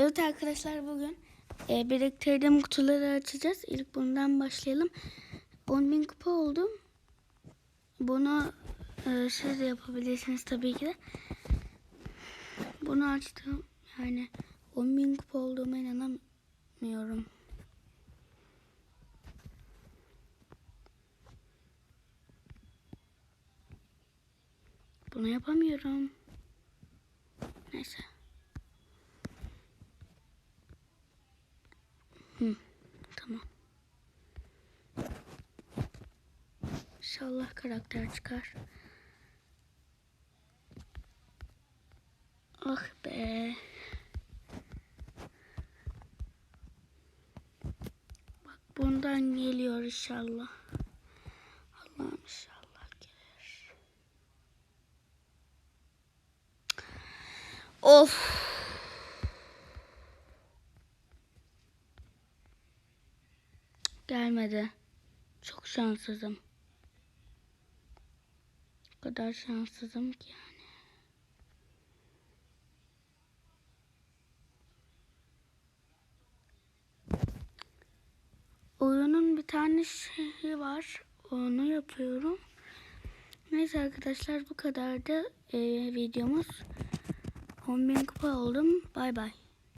Evet arkadaşlar bugün e, biriktirdiğim kutuları açacağız. İlk bundan başlayalım. 10.000 kupa oldum. Bunu e, siz de yapabilirsiniz tabii ki de. Bunu açtım. Yani 10.000 kupa olduğuma inanamıyorum. Bunu yapamıyorum. Neyse. Hı, tamam. İnşallah karakter çıkar. Ah be. Bak bundan geliyor inşallah. Allah'ım inşallah gelir. Of. Gelmedi. Çok şanssızım. O kadar şanssızım ki yani. Oyunun bir tane şeyi var. Onu yapıyorum. Neyse arkadaşlar bu kadardı ee, videomuz. 10.000 kupa oldum. Bay bay.